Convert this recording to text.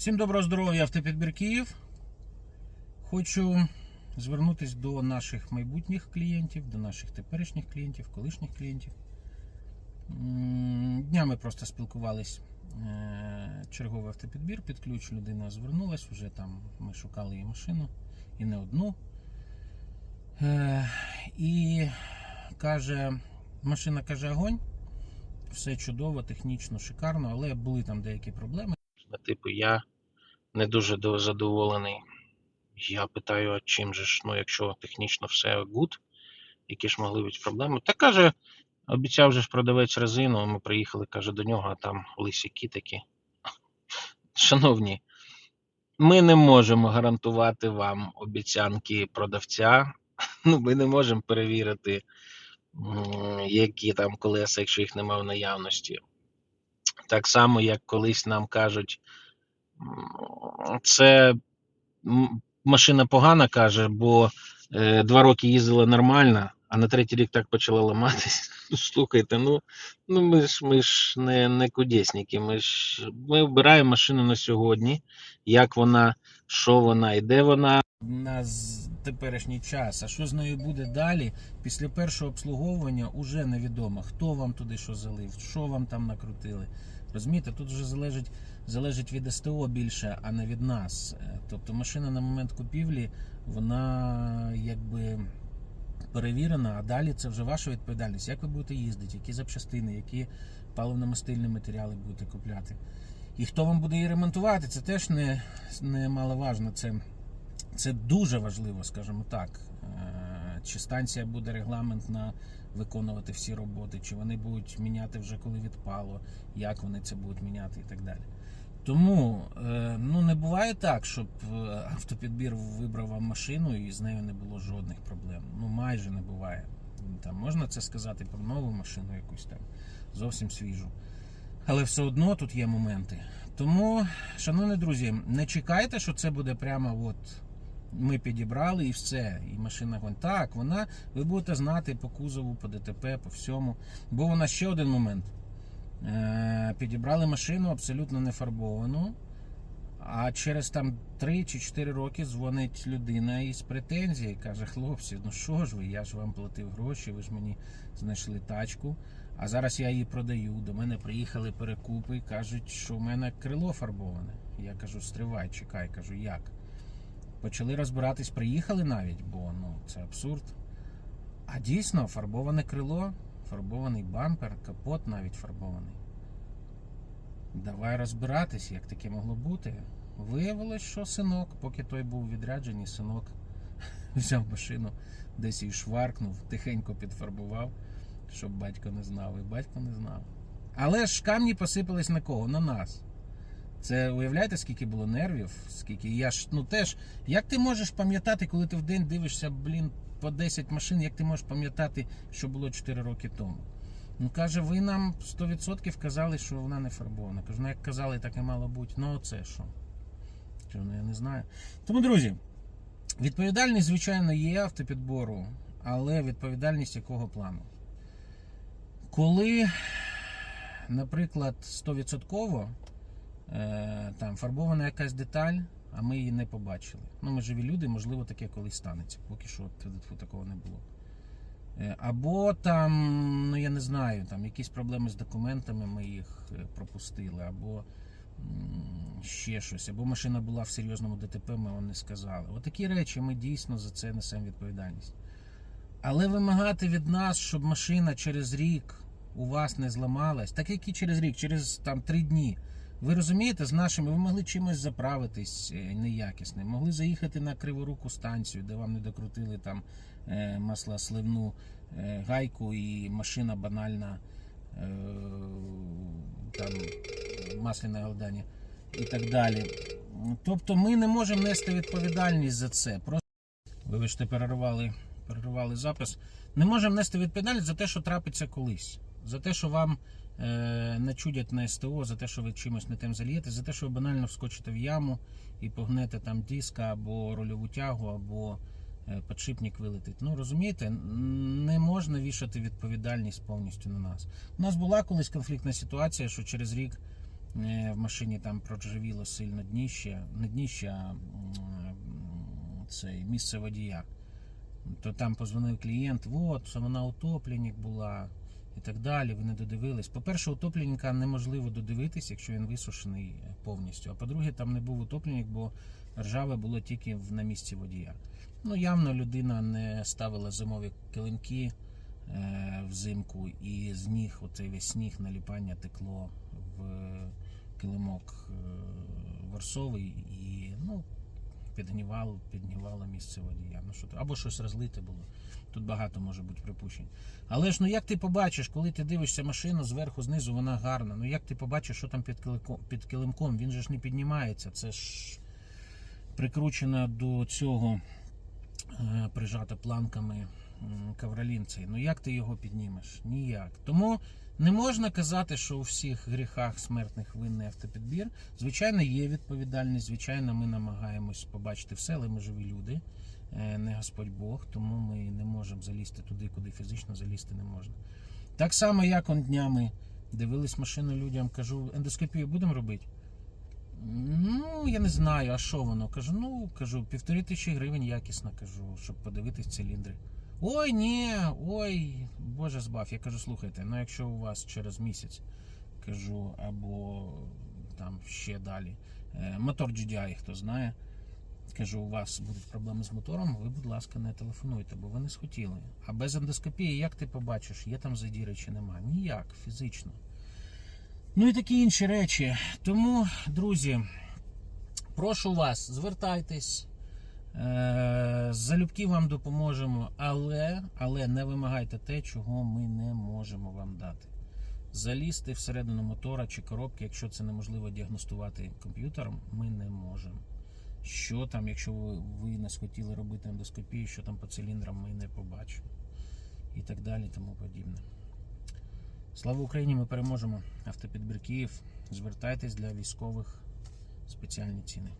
Всім доброго здоров'я, автопідбір Київ. Хочу звернутися до наших майбутніх клієнтів, до наших теперішніх клієнтів, колишніх клієнтів. Днями просто спілкувались. е, Черговий автопідбір під ключ. Людина звернулась, вже там ми шукали її машину і не одну. Е, І каже, машина каже огонь, все чудово, технічно, шикарно, але були там деякі проблеми. Типу, я не дуже задоволений. Я питаю, а чим же ж, ну, якщо технічно все гуд, які ж могли бути проблеми. Та каже, обіцяв же ж продавець резину, ми приїхали, каже, до нього, а там лисі кітики. Шановні, ми не можемо гарантувати вам обіцянки продавця. Ну, ми не можемо перевірити, які там колеса, якщо їх немає в наявності. Так само, як колись нам кажуть, це машина погана каже, бо е, два роки їздила нормально, а на третій рік так почала ламатись. Ну, Слухайте, ну, ну ми ж ми ж не, не кудесники. Ми ж ми вбираємо машину на сьогодні, як вона, що вона і де вона. Теперішній час. А що з нею буде далі? Після першого обслуговування уже невідомо, хто вам туди що залив, що вам там накрутили. Розумієте, тут вже залежить, залежить від СТО більше, а не від нас. Е, Тобто машина на момент купівлі, вона якби перевірена, а далі це вже ваша відповідальність. Як ви будете їздити, які запчастини, які паливно-мастильні матеріали будете купляти. І хто вам буде її ремонтувати, це теж не, не маловажно. Це це дуже важливо, скажімо так. Е, Чи станція буде регламентно виконувати всі роботи, чи вони будуть міняти вже коли відпало, як вони це будуть міняти і так далі. Тому е, ну не буває так, щоб е, автопідбір вибрав вам машину і з нею не було жодних проблем. Ну майже не буває. Там можна це сказати про нову машину, якусь там зовсім свіжу. Але все одно тут є моменти. Тому, шановні друзі, не чекайте, що це буде прямо от ми підібрали і все. І машина гон. Так, вона, ви будете знати по кузову, по ДТП, по всьому. Бо у нас ще один момент. Е, підібрали машину абсолютно не фарбовану. А через там 3 чи 4 роки дзвонить людина із претензії, каже: хлопці, ну що ж ви, я ж вам платив гроші, ви ж мені знайшли тачку. А зараз я її продаю. До мене приїхали перекупи кажуть, що в мене крило фарбоване. Я кажу, стривай, чекай, кажу, як? Почали розбиратись, приїхали навіть, бо ну це абсурд. А дійсно, фарбоване крило, фарбований бампер, капот навіть фарбований. Давай розбиратись, як таке могло бути. Виявилось, що синок, поки той був у відрядженні, синок взяв машину, десь її шваркнув, тихенько підфарбував, щоб батько не знав, і батько не знав. Але ж камні посипались на кого? На нас. Це уявляєте, скільки було нервів, скільки я ж ну теж. Як ти можеш пам'ятати, коли ти в день дивишся, блін, по 10 машин, як ти можеш пам'ятати, що було 4 роки тому? Ну каже, ви нам 100% казали, що вона не фарбована. Кажу, ну як казали, так і мало бути. Ну оце що? Ну я не знаю. Тому, друзі, відповідальність, звичайно, є автопідбору, але відповідальність якого плану? Коли, наприклад, 100% е, там фарбована якась деталь, а ми її не побачили. Ну, ми живі люди, можливо, таке колись станеться. Поки що такого не було. Е, Або там, ну я не знаю, там якісь проблеми з документами, ми їх е, пропустили, або ще щось, або машина була в серйозному ДТП, ми вам не сказали. Отакі речі ми дійсно за це несемо відповідальність. Але вимагати від нас, щоб машина через рік у вас не зламалась, так як і через рік, через там три дні. Ви розумієте, з нашими ви могли чимось заправитись е, неякісним, могли заїхати на криворуку станцію, де вам не докрутили там е, маслосливну е, гайку і машина банальна там масляне голдання і так далі. Тобто ми не можемо нести відповідальність за це. Просто вибачте, перервали, перервали запис. Не можемо нести відповідальність за те, що трапиться колись. За те, що вам е, начудять на СТО, за те, що ви чимось не тим зальєте, за те, що ви банально вскочите в яму і погнете там диска або рольову тягу, або е, підшипник вилетить. Ну розумієте, не можна вішати відповідальність повністю на нас. У нас була колись конфліктна ситуація, що через рік е, в машині там проржавіло сильно дніще, не дніще, а м, це місце водія. То там позвонив клієнт, от, вона утопленник була і так далі. Ви не додивились. По-перше, утопленника неможливо додивитись, якщо він висушений повністю. А по-друге, там не був утопленник, бо ржаве було тільки на місці водія. Ну, явно людина не ставила зимові килимки е, взимку, і з ніг оцей весь сніг наліпання текло в килимок е, ворсовий і ну, підгнівало, підгнівало місце водія. Ну, що, або щось розлите було. Тут багато може бути припущень. Але ж ну як ти побачиш, коли ти дивишся машину зверху, знизу, вона гарна. Ну як ти побачиш, що там під килимком, під килимком? Він же ж не піднімається. Це ж прикручена до цього, е, прижата планками м, ковролін цей. Ну як ти його піднімеш? Ніяк. Тому не можна казати, що у всіх гріхах смертних винний автопідбір. Звичайно, є відповідальність. Звичайно, ми намагаємось побачити все, але ми живі люди, е, не Господь Бог, тому ми не можемо залізти туди, куди фізично залізти не можна. Так само, як он днями дивились машину людям, кажу, ендоскопію будемо робити. Ну, я не знаю, а що воно? Кажу, ну, кажу, півтори тисячі гривень якісно, кажу, щоб подивитись циліндри. Ой, ні, ой, Боже збав. Я кажу, слухайте, ну якщо у вас через місяць, кажу, або там ще далі, е, мотор GDI, хто знає, кажу, у вас будуть проблеми з мотором, ви, будь ласка, не телефонуйте, бо ви не схотіли. А без ендоскопії, як ти побачиш, є там задіри чи нема? Ніяк, фізично. Ну і такі інші речі. Тому, друзі, прошу вас, звертайтесь. Е, Залюбки вам допоможемо, але, але не вимагайте те, чого ми не можемо вам дати. Залізти всередину мотора чи коробки, якщо це неможливо діагностувати комп'ютером, ми не можемо. Що там, якщо ви, ви не схотіли робити ендоскопію, що там по циліндрам, ми не побачимо. І так далі, тому подібне. Слава Україні! Ми переможемо. Автопідбір Київ. Звертайтесь для військових спеціальні ціни.